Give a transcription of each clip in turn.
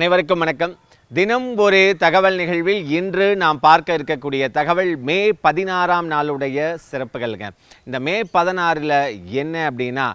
அனைவருக்கும் வணக்கம். தினம் ஒரு தகவல் நிகழ்வில் இன்று நாம் பார்க்க இருக்கக்கூடிய தகவல் மே பதினாறாம் நாளுடைய சிறப்புகள்ங்க. இந்த மே பதினாறில் என்ன அப்படின்னா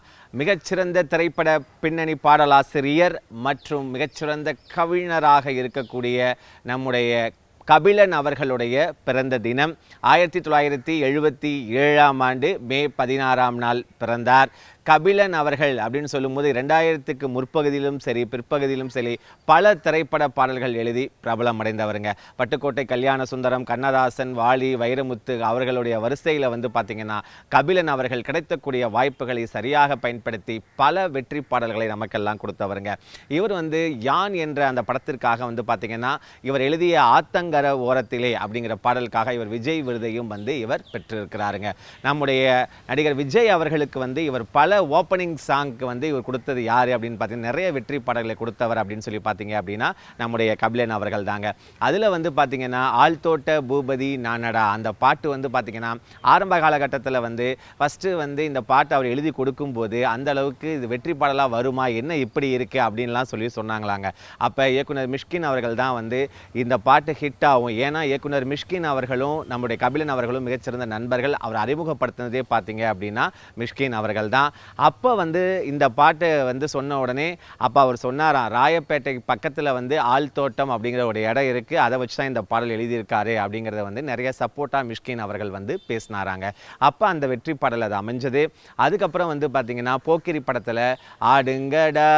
மிகச்சிறந்த திரைப்பட பின்னணி பாடலாசிரியர் மற்றும் மிகச்சிறந்த கவிஞராக இருக்கக்கூடிய நம்முடைய கபிலன் அவர்களுடைய பிறந்த தினம். ஆயிரத்தி தொள்ளாயிரத்தி எழுபத்தி ஏழாம் ஆண்டு மே பதினாறாம் நாள் பிறந்தார். கபிலன் அவர்கள் அப்படின்னு சொல்லும்போது ரெண்டாயிரத்துக்கு முற்பகுதியிலும் சரி பிற்பகுதியிலும் சரி பல திரைப்பட பாடல்கள் எழுதி பிரபலம் அடைந்தவருங்க. பட்டுக்கோட்டை கல்யாண சுந்தரம் கண்ணதாசன் வாலி வைரமுத்து அவர்களுடைய வரிசையில் வந்து பார்த்திங்கன்னா கபிலன் அவர்கள் கிடைத்தக்கூடிய வாய்ப்புகளை சரியாக பயன்படுத்தி பல வெற்றி பாடல்களை நமக்கெல்லாம் கொடுத்தவருங்க. இவர் வந்து யான் என்ற அந்த படத்திற்காக வந்து பார்த்திங்கன்னா இவர் எழுதிய ஆத்தங்கர ஓரத்திலே அப்படிங்கிற பாடலுக்காக இவர் விஜய் விருதையும் வந்து இவர் பெற்றிருக்கிறாருங்க. நம்முடைய நடிகர் விஜய் அவர்களுக்கு வந்து இவர் பல ஓப்பனிங் சாங்க்கு வந்து இவர் கொடுத்தது யார் அப்படின்னு பார்த்தீங்கன்னா நிறைய வெற்றி பாடல்களை கொடுத்தவர் அப்படின்னு சொல்லி பார்த்தீங்க அப்படின்னா நம்முடைய கபிலன் அவர்கள் தாங்க. அதில் வந்து பார்த்தீங்கன்னா ஆழ்தோட்ட பூபதி நானடா. அந்த பாட்டு வந்து பார்த்தீங்கன்னா ஆரம்ப காலகட்டத்தில் வந்து ஃபஸ்ட்டு வந்து இந்த பாட்டை அவர் எழுதி கொடுக்கும்போது அந்த அளவுக்கு இது வெற்றி பாடலாக வருமா என்ன இப்படி இருக்குது அப்படின்லாம் சொல்லி சொன்னாங்களாங்க. அப்போ இயக்குனர் மிஷ்கின் அவர்கள் தான் வந்து இந்த பாட்டு ஹிட் ஆகும். ஏன்னா இயக்குனர் மிஷ்கின் அவர்களும் நம்முடைய கபிலன் அவர்களும் மிகச்சிறந்த நண்பர்கள். அவர் அறிமுகப்படுத்தினதே பார்த்தீங்க அப்படின்னா மிஷ்கின் அவர்கள் தான். அப்போ வந்து இந்த பாட்டு வந்து சொன்ன உடனே அப்போ அவர் சொன்னாராம் ராயப்பேட்டை பக்கத்தில் வந்து ஆள் தோட்டம் அப்படிங்கிற ஒரு இடம் இருக்குது அதை வச்சு தான் இந்த பாடல் எழுதியிருக்காரு அப்படிங்கிறத வந்து நிறைய சப்போர்ட்டாக மிஷ்கின் அவர்கள் வந்து பேசினாராங்க. அப்போ அந்த வெற்றி பாடல் அது அமைஞ்சது. அதுக்கப்புறம் வந்து பார்த்தீங்கன்னா போக்கிரி படத்தில் ஆடுங்கடா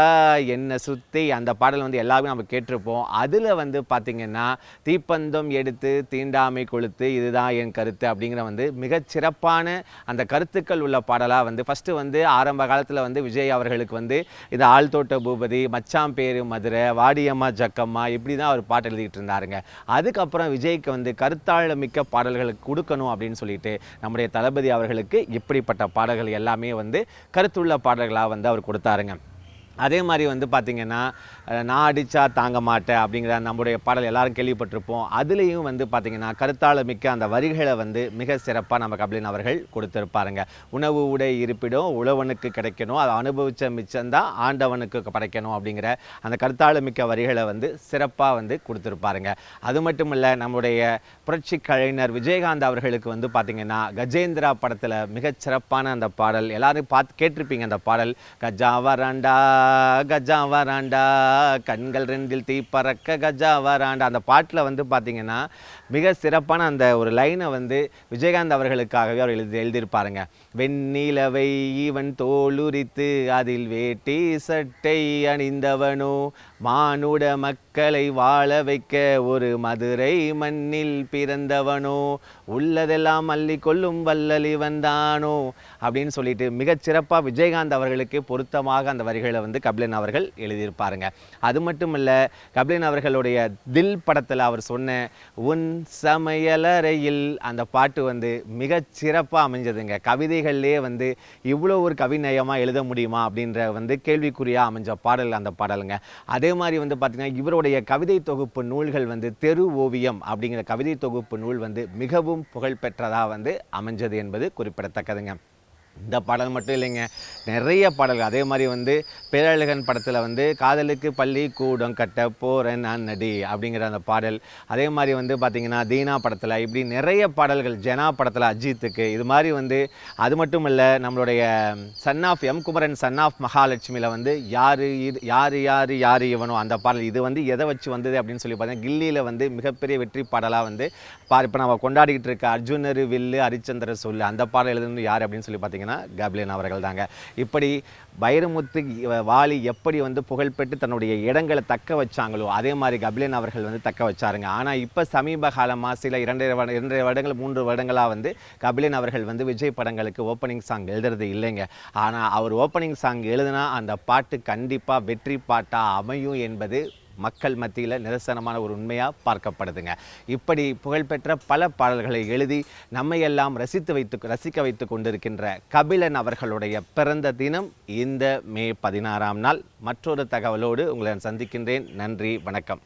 என்ன சுற்றி அந்த பாடல் வந்து எல்லாருமே நம்ம கேட்டிருப்போம். அதில் வந்து பார்த்திங்கன்னா தீப்பந்தம் எடுத்து தீண்டாமை கொளுத்து இதுதான் என் கருத்து அப்படிங்கிற வந்து மிகச்சிறப்பான அந்த கருத்துக்கள் உள்ள பாடலாக வந்து ஃபஸ்ட்டு வந்து ஆரம்ப காலத்தில் வந்து விஜய் அவர்களுக்கு வந்து இந்த ஆழ்தோட்ட பூபதி மச்சாம் பேரு மதுரை வாடியம்மா ஜக்கம்மா இப்படி தான் அவர் பாட்டு எழுதிக்கிட்டு இருந்தாருங்க. அதுக்கப்புறம் விஜய்க்கு வந்து கருத்தாழமிக்க பாடல்களுக்கு கொடுக்கணும் அப்படின்னு சொல்லிட்டு நம்முடைய தளபதி அவர்களுக்கு இப்படிப்பட்ட பாடல்கள் எல்லாமே வந்து கருத்துள்ள பாடல்களாக வந்து அவர் கொடுத்தாருங்க. அதே மாதிரி வந்து பார்த்திங்கன்னா நான் அடித்தா தாங்க மாட்டேன் அப்படிங்கிற நம்முடைய பாடல் எல்லாரும் கேள்விப்பட்டிருப்போம். அதுலேயும் வந்து பார்த்திங்கன்னா கருத்தாள மிக்க அந்த வரிகளை வந்து மிக சிறப்பாக நம்ம கபிலன் அவர்கள் கொடுத்துருப்பாருங்க. உணவு உடை இருப்பிடும் உழவனுக்கு கிடைக்கணும். அதை அனுபவித்த மிச்சம்தான் ஆண்டவனுக்கு படைக்கணும் அப்படிங்கிற அந்த கருத்தாள மிக்க வரிகளை வந்து சிறப்பாக வந்து கொடுத்துருப்பாருங்க. அது மட்டும் இல்லை நம்முடைய புரட்சி கலைஞர் விஜயகாந்த் அவர்களுக்கு வந்து பார்த்திங்கன்னா கஜேந்திரா படத்தில் மிகச்சிறப்பான அந்த பாடல் எல்லாரும் பார்த்து கேட்டிருப்பீங்க அந்த பாடல் கஜா வராண்டா கஜா வராண்டா கண்கள் ரெண்டில் தீ பறக்க கஜா வராண்டா. அந்த பாட்டில் வந்து பார்த்தீங்கன்னா மிக சிறப்பான அந்த ஒரு லைனை வந்து விஜயகாந்த் அவர்களுக்காகவே அவர் எழுதி எழுதியிருப்பாருங்க. வெண்ணிலவை இவன் தோளுரித்து அதில் வேட்டி சட்டை அணிந்தவனோ மானுட மக்களை வாழ வைக்க ஒரு மதுரை மண்ணில் பிறந்தவனோ உள்ளதெல்லாம் அள்ளி கொள்ளும் வல்லல் இவன் தானோ அப்படின்னு சொல்லிட்டு மிகச்சிறப்பாக விஜயகாந்த் அவர்களுக்கு பொருத்தமாக அந்த வரிகளை வந்து கபிலன் அவர்கள் எழுதியிருப்பாருங்க. அது மட்டும் இல்லை கபிலன் அவர்களுடைய தில் படத்தில் அவர் சொன்ன உன் சமையலறையில் அந்த பாட்டு வந்து மிகச் சிறப்பாக அமைஞ்சதுங்க. கவிதைகள்லேயே வந்து இவ்வளோ ஒரு கவிநயமாக எழுத முடியுமா அப்படின்ற வந்து கேள்விக்குறியாக அமைஞ்ச பாடல் அந்த பாடலுங்க. அதே மாதிரி வந்து பார்த்திங்கன்னா இவருடைய கவிதை தொகுப்பு நூல்கள் வந்து தெரு ஓவியம் அப்படிங்கிற கவிதை தொகுப்பு நூல் வந்து மிகவும் புகழ்பெற்றதாக வந்து அமைஞ்சது என்பது குறிப்பிடத்தக்கதுங்க. இந்த பாடல் மட்டும் இல்லைங்க. நிறைய பாடல்கள். அதே மாதிரி வந்து பேரழகன் படத்தில் வந்து காதலுக்கு பள்ளி கூடம் கட்ட போகிறேன் நான் நடி அப்படிங்கிற அந்த பாடல். அதே மாதிரி வந்து பார்த்திங்கன்னா தீனா படத்தில் இப்படி நிறைய பாடல்கள். ஜனா படத்தில் அஜித்துக்கு இது மாதிரி வந்து அது மட்டும் இல்லை நம்மளுடைய son of M Kumaran son of மகாலட்சுமியில் வந்து யார் இது யார் யார் யார் இவனோ அந்த பாடல். இது வந்து எதை வச்சு வந்தது அப்படின்னு சொல்லி பார்த்தீங்கன்னா கில்லியில் வந்து மிகப்பெரிய வெற்றி பாடலாக வந்து பா இப்போ நம்ம கொண்டாடிக்கிட்டு இருக்க அர்ஜுனர் வில்லு ஹரிச்சந்திர சொல்லு அந்த பாடல் எழுதுன்னு யார் அப்படின்னு சொல்லி பார்த்தீங்கன்னா கபிலன் அவர்கள் தாங்க இப்படி வைரமுத்து வாலி எப்படி வந்து புகழ்பெற்று தன்னுடைய இடங்களை தக்க வச்சாங்களோ அதே மாதிரி கபிலின் அவர்கள் வந்து தக்க வச்சாருங்க. ஆனால் இப்போ சமீப காலமாக சில இரண்டரை வருட இரண்டரை வருடங்கள் மூன்று வருடங்களாக வந்து கபிலன் அவர்கள் வந்து விஜய் படங்களுக்கு ஓப்பனிங் சாங் எழுதுறது இல்லைங்க. ஆனால் அவர் ஓப்பனிங் சாங் எழுதுனா அந்த பாட்டு கண்டிப்பாக வெற்றி பாட்டாக அமையும் என்பது மக்கள் மத்தியில் நிரசனமான ஒரு உண்மையாக பார்க்கப்படுதுங்க. இப்படி புகழ்பெற்ற பல பாடல்களை எழுதி நம்மையெல்லாம் ரசித்து வைத்து ரசிக்க வைத்து கொண்டிருக்கின்ற கபிலன் அவர்களுடைய பிறந்த தினம் இந்த மே பதினாறாம் நாள். மற்றொரு தகவலோடு உங்களை சந்திக்கின்றேன். நன்றி வணக்கம்.